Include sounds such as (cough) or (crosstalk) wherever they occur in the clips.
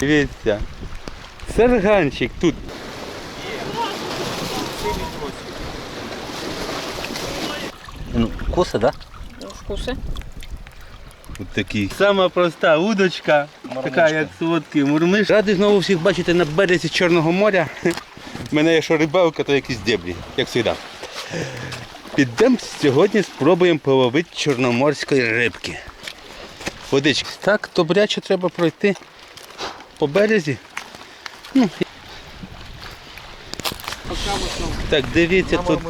Дивіться. Сарганчик тут. Ну, коса, да? Вкуси. От такий. Сама проста удочка, така як солодкий мурмиш. Радий знову всіх бачити на березі Чорного моря. У мене якщо рибалка, то якісь деблі, як завжди. Підемо сьогодні спробуємо половити чорноморської рибки. Водички. Так, добряче треба пройти по березі. Ну, так, дивіться, тут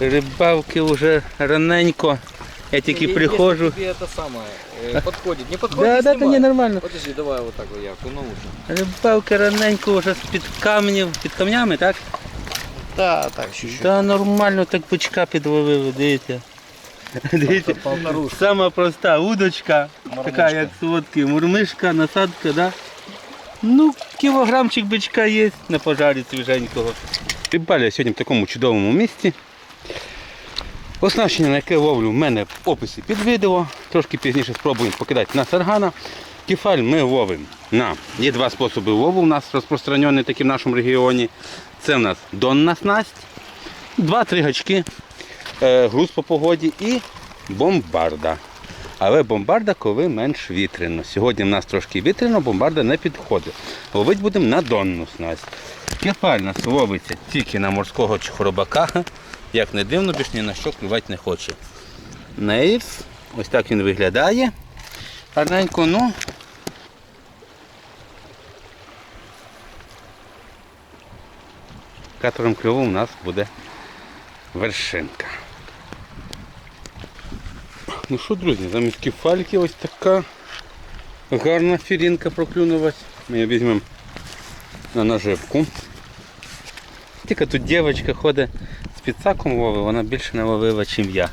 рибалки вже раненько. Я тільки приходжу. Тебе это самое э, подходит. Не подходит, Да, не да, снимай. нормально. Подожди, давай вот так вот я окуну уже. Рибалки раненько вже з-під камнів, під камнями, так? Да, так, чуть-чуть. Та нормально так бичка підловили, дивіться. Дивіться, Полторушка. сама проста удочка, така як солодкий мурмишка, насадка, да? Ну, кілограмчик бичка є на пожарі свіженького. Рибаля сьогодні в такому чудовому місці. Оснащення, на яке ловлю, в мене в описі під відео. Трошки пізніше спробуємо покидати на саргана. Кефаль ми ловимо на. Є два способи лову у нас розпространені такі в нашому регіоні. Це в нас донна снасть, два-три гачки, е, груз по погоді і бомбарда. Але бомбарда, коли менш вітряно. Сьогодні в нас трошки вітряно, бомбарда не підходить. Ловити будемо на донну снасть. Кефаль у нас тільки на морського чохоробака. Як не дивно, більш ні на що клювати не хоче. Нейрс. Ось так він виглядає. Гарненько, ну. Катором кльову у нас буде вершинка. Ну що, друзі, замість кефальки ось така гарна фірінка проклюнулась. Ми її візьмемо на наживку. Тільки тут дівчинка ходить з підсаком ловить, вона більше не ловила, ніж я.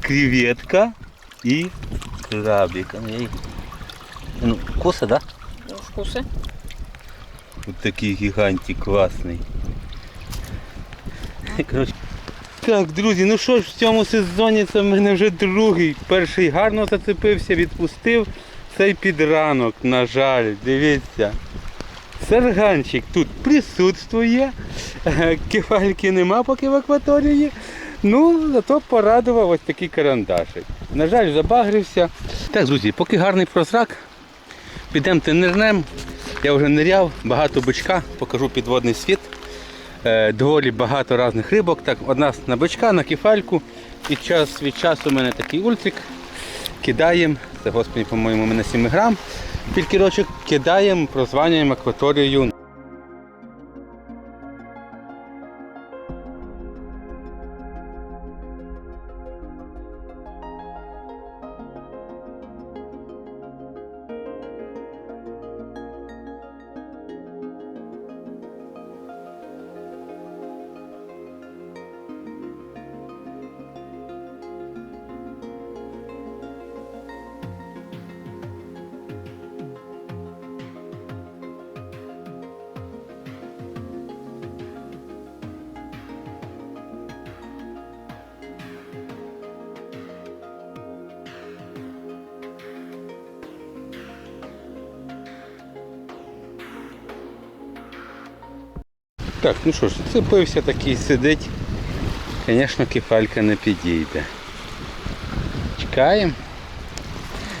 Креветка і крабик. Ну, коса, да? Вкуси. Ось такий гігантик класний. Коротше. Так, друзі, ну що ж, в цьому сезоні це в мене вже другий. Перший гарно зацепився, відпустив цей підранок, на жаль, дивіться. Сарганчик тут присутствує, (laughs) кефальки нема поки в акваторії. Ну, зато порадував ось такий карандашик. На жаль, забагрився. Так, друзі, поки гарний прозрак, підемте нирнем. Я вже ниряв, багато бичка, покажу підводний світ. Е, Доволі багато різних рибок. Так, одна на бичка, на кефальку. І час від часу у мене такий ультрик. Кидаємо, це господи, по-моєму, мене 7 грам. Пількірочок кидаємо, прозванюємо акваторію. Так, ну що ж, цепився такий сидить. Звісно, кефалька не підійде. Чекаємо.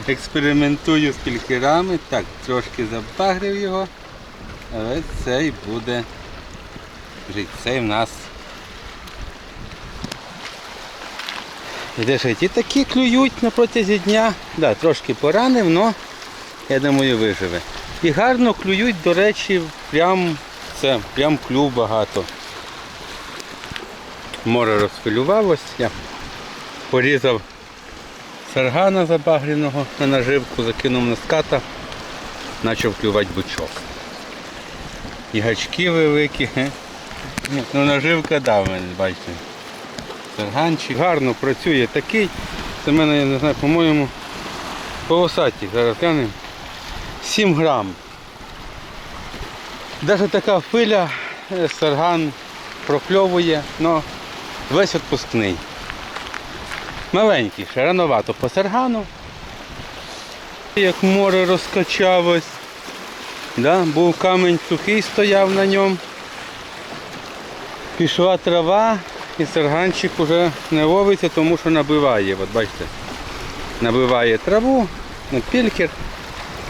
Експериментую з кількерами. Так, трошки забагрив його, але цей буде жити. Цей в нас. Де ж ті такі клюють на протязі дня. Да, трошки поранив, але я думаю виживе. І гарно клюють, до речі, прям це, прям клюв багато. Море розхвилювалось. Я порізав саргана забагряного на наживку, закинув на ската, почав клювати бичок. І гачки великі. Ну наживка да, бачите. Сарганчик гарно працює такий. Це в мене, я не знаю, по-моєму, полосаті. Зараз глянемо. 7 грам. Навіть така хвиля е, сарган прокльовує, але весь відпускний. Маленький, ще рановато по саргану. Як море розкачалось. Да? Був камінь сухий, стояв на ньому. Пішла трава і сарганчик вже не ловиться, тому що набиває. От бачите, набиває траву, на пількер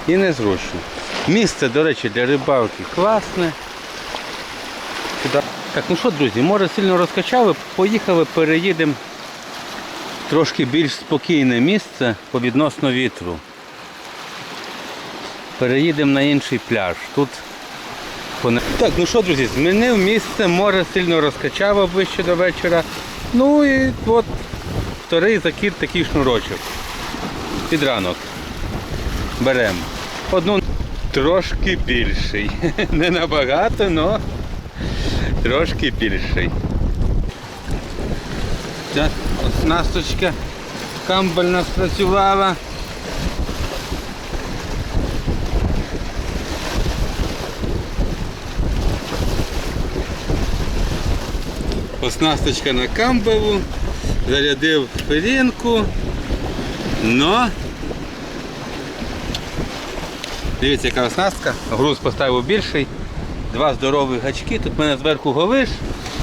і незручно. Місце, до речі, для рибалки класне. Так, ну що, друзі, море сильно розкачали, поїхали, переїдемо трошки більш спокійне місце по відносно вітру. Переїдемо на інший пляж. Тут так, ну що, друзі, змінив місце, море сильно розкачало ближче до вечора. Ну і от вторий закид такий шнурочок. Під ранок. Беремо. Одну трошки більший. (laughs) Не набагато, але трошки більший. Ця оснасточка камбальна спрацювала. Оснасточка на камбалу, зарядив пилінку, но дивіться, яка оснастка, груз поставив більший, два здорових гачки, тут в мене зверху говиш,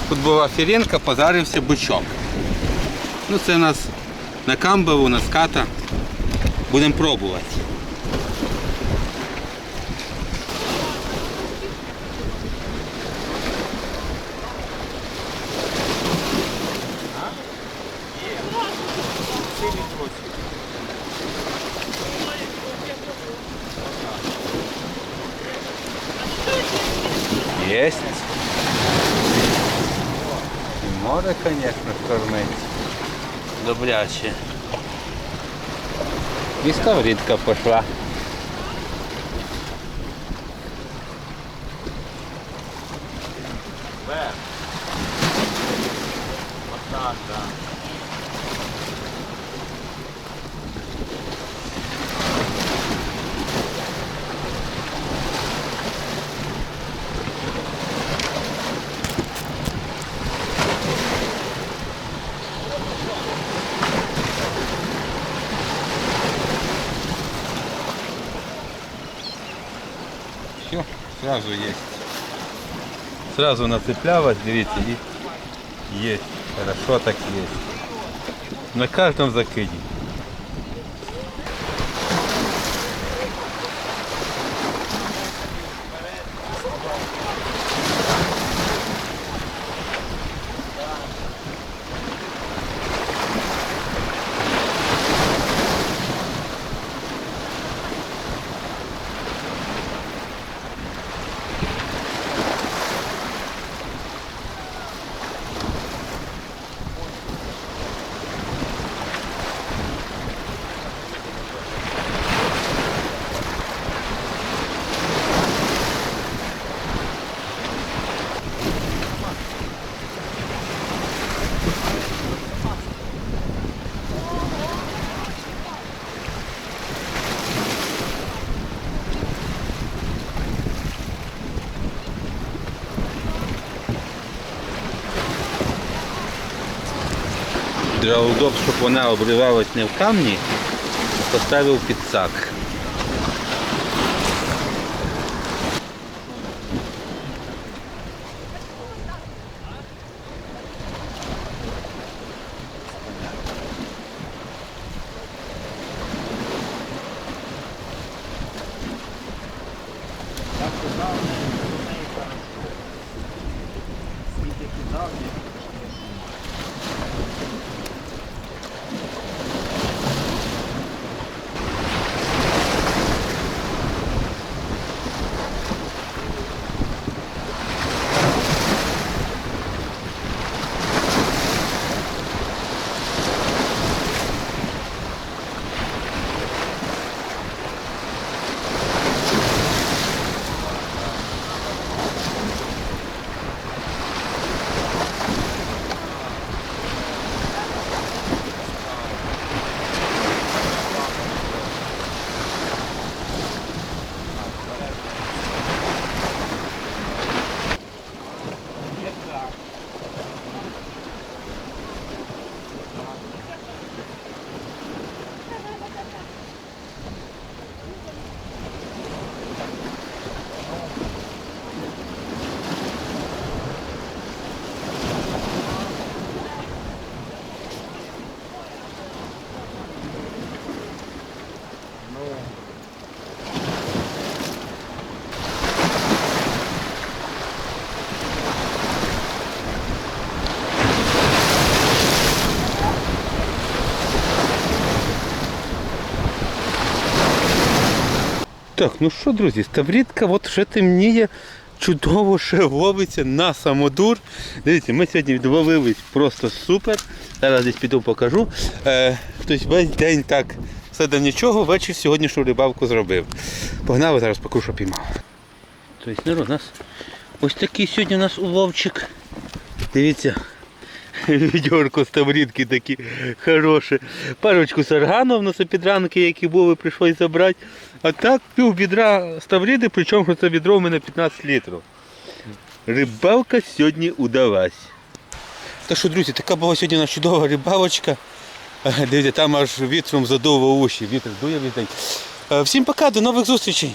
тут була фірінка, позарився бичок. Ну це у нас на камбалу, на ската. Будемо пробувати. Есть. І море, конечно, кормить. Добряче. І сковорідка пішла. Все, сразу есть. Сразу нацеплялась, дивіться, і есть. Хорошо так есть. На каждом закиде. Для удобства, щоб вона обривалась не в камні, поставив підсак. Так, ну що, друзі, ставрідка от вже темніє, чудово ще ловиться на самодур. Дивіться, ми сьогодні відловились просто супер. Зараз десь піду покажу. Е, тобто весь день так все до нічого, ввечері сьогоднішню рибалку зробив. Погнали, зараз покажу, що піймав. Тобто, народ, у нас ось такий сьогодні у нас уловчик. Дивіться. Відьорко ставрідки такі хороші. Парочку сарганов на підранки, які були, прийшлось забрати. А так пів відра ставріди, причому це відро у мене 15 літрів. Рибалка сьогодні удалась. Так що, друзі, така була сьогодні нас чудова рибалочка. Е, Дивіться, там аж вітром задовго уші. Вітер дує вітер. Всім пока, до нових зустрічей.